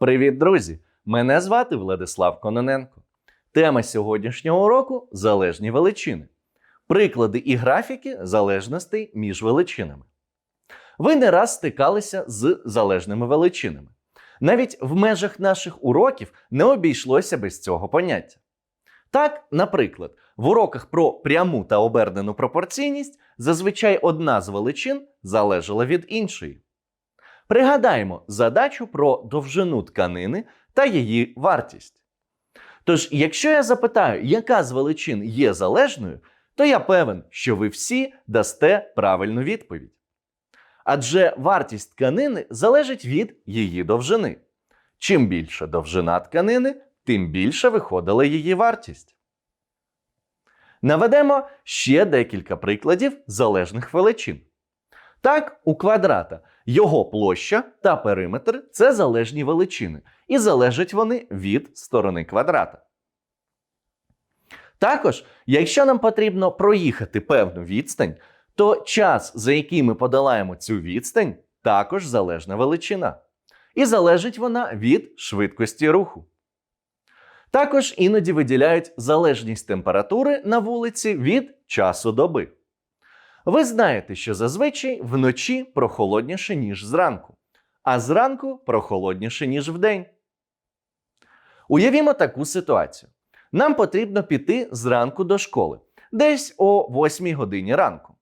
Привіт, друзі! Мене звати Владислав Кононенко. Тема сьогоднішнього уроку залежні величини. Приклади і графіки залежностей між величинами. Ви не раз стикалися з залежними величинами. Навіть в межах наших уроків не обійшлося без цього поняття. Так, наприклад, в уроках про пряму та обернену пропорційність зазвичай одна з величин залежала від іншої. Пригадаємо задачу про довжину тканини та її вартість. Тож, якщо я запитаю, яка з величин є залежною, то я певен, що ви всі дасте правильну відповідь. Адже вартість тканини залежить від її довжини. Чим більша довжина тканини, тим більше виходила її вартість. Наведемо ще декілька прикладів залежних величин. Так, у квадрата його площа та периметр це залежні величини, і залежать вони від сторони квадрата. Також, якщо нам потрібно проїхати певну відстань, то час, за який ми подолаємо цю відстань, також залежна величина. І залежить вона від швидкості руху. Також іноді виділяють залежність температури на вулиці від часу доби. Ви знаєте, що зазвичай вночі прохолодніше, ніж зранку, а зранку прохолодніше, ніж вдень. Уявімо таку ситуацію. Нам потрібно піти зранку до школи, десь о 8 годині ранку.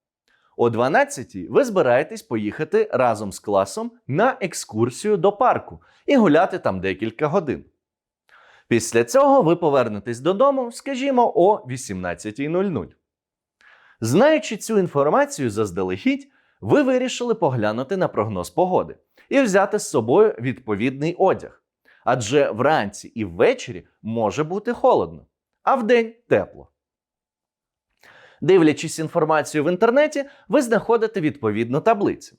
О 12 ви збираєтесь поїхати разом з класом на екскурсію до парку і гуляти там декілька годин. Після цього ви повернетесь додому, скажімо, о 18.00. Знаючи цю інформацію заздалегідь, ви вирішили поглянути на прогноз погоди і взяти з собою відповідний одяг. Адже вранці і ввечері може бути холодно, а вдень тепло. Дивлячись інформацію в інтернеті, ви знаходите відповідну таблицю.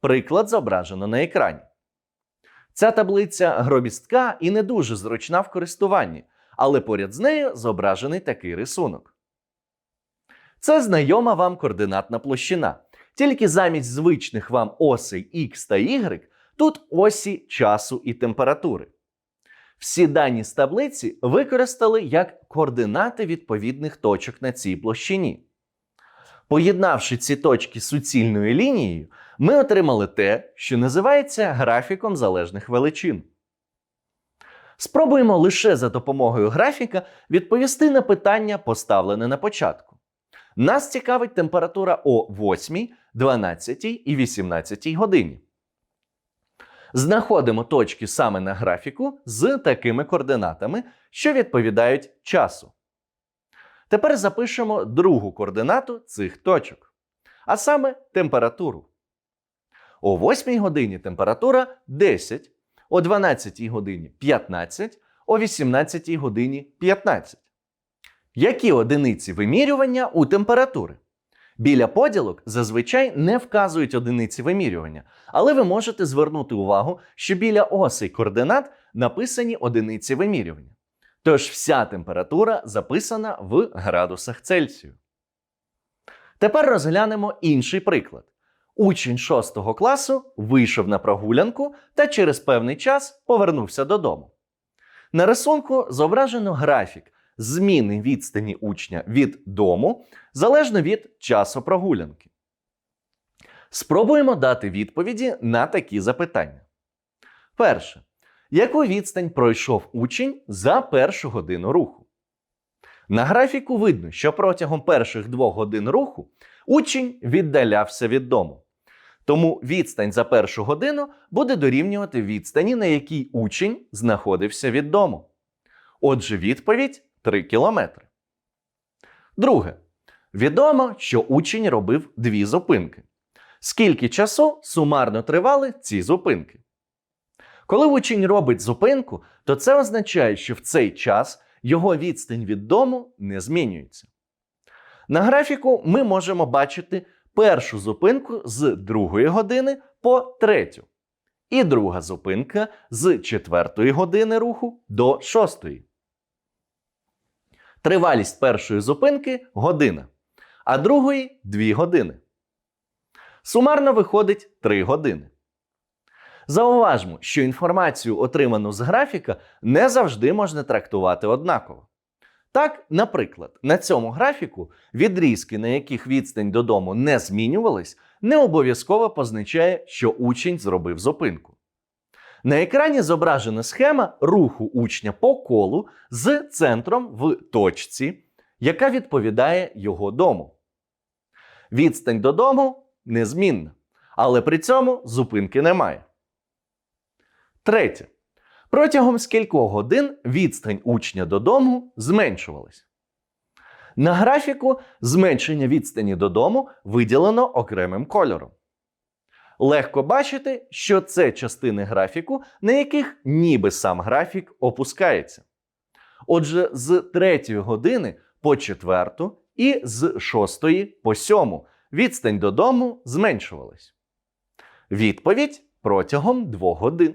Приклад зображено на екрані. Ця таблиця громістка і не дуже зручна в користуванні, але поряд з нею зображений такий рисунок. Це знайома вам координатна площина. Тільки замість звичних вам осей X та Y тут осі часу і температури. Всі дані з таблиці використали як координати відповідних точок на цій площині. Поєднавши ці точки суцільною лінією, ми отримали те, що називається графіком залежних величин. Спробуємо лише за допомогою графіка відповісти на питання, поставлене на початку. Нас цікавить температура о 8, 12 і 18 годині. Знаходимо точки саме на графіку з такими координатами, що відповідають часу. Тепер запишемо другу координату цих точок, а саме температуру. О 8 годині температура 10, о 12 годині 15, о 18 годині 15. Які одиниці вимірювання у температури? Біля поділок зазвичай не вказують одиниці вимірювання, але ви можете звернути увагу, що біля осей координат написані одиниці вимірювання. Тож вся температура записана в градусах Цельсію. Тепер розглянемо інший приклад. Учень 6 класу вийшов на прогулянку та через певний час повернувся додому. На рисунку зображено графік зміни відстані учня від дому залежно від часу прогулянки. Спробуємо дати відповіді на такі запитання. Перше. Яку відстань пройшов учень за першу годину руху? На графіку видно, що протягом перших двох годин руху учень віддалявся від дому. Тому відстань за першу годину буде дорівнювати відстані, на якій учень знаходився від дому. Отже, відповідь 3 кілометри. Друге. Відомо, що учень робив дві зупинки. Скільки часу сумарно тривали ці зупинки? Коли учень робить зупинку, то це означає, що в цей час його відстань від дому не змінюється. На графіку ми можемо бачити першу зупинку з другої години по третю. І друга зупинка з четвертої години руху до шостої. Тривалість першої зупинки година, а другої 2 години. Сумарно виходить 3 години. Зауважмо, що інформацію, отриману з графіка, не завжди можна трактувати однаково. Так, наприклад, на цьому графіку відрізки, на яких відстань додому не змінювались, не обов'язково позначає, що учень зробив зупинку. На екрані зображена схема руху учня по колу з центром в точці, яка відповідає його дому. Відстань додому незмінна, але при цьому зупинки немає. Третє. Протягом скількох годин відстань учня додому зменшувалась. На графіку зменшення відстані додому виділено окремим кольором. Легко бачити, що це частини графіку, на яких ніби сам графік опускається. Отже, з 3 години по 4 і з 6 по 7 відстань додому зменшувалась. Відповідь протягом 2 годин.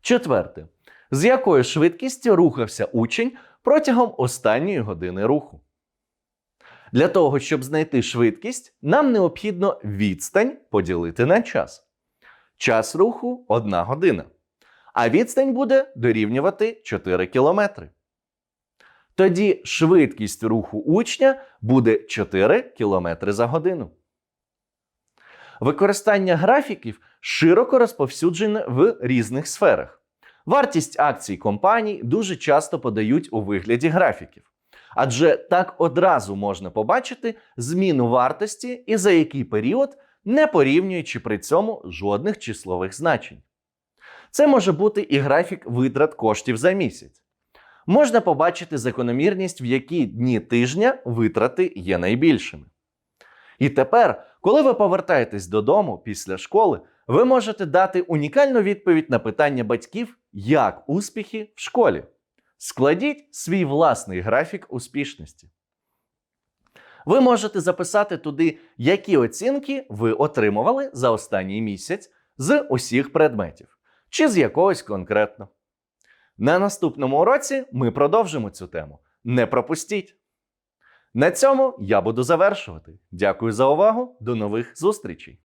Четверте. З якою швидкістю рухався учень протягом останньої години руху? Для того, щоб знайти швидкість, нам необхідно відстань поділити на час. Час руху 1 година. А відстань буде дорівнювати 4 кілометри. Тоді швидкість руху учня буде 4 км за годину. Використання графіків широко розповсюджене в різних сферах. Вартість акцій компаній дуже часто подають у вигляді графіків. Адже так одразу можна побачити зміну вартості і за який період, не порівнюючи при цьому жодних числових значень. Це може бути і графік витрат коштів за місяць. Можна побачити закономірність, в які дні тижня витрати є найбільшими. І тепер, коли ви повертаєтесь додому після школи, ви можете дати унікальну відповідь на питання батьків, як успіхи в школі. Складіть свій власний графік успішності. Ви можете записати туди, які оцінки ви отримували за останній місяць з усіх предметів, чи з якогось конкретно. На наступному уроці ми продовжимо цю тему. Не пропустіть! На цьому я буду завершувати. Дякую за увагу. До нових зустрічей!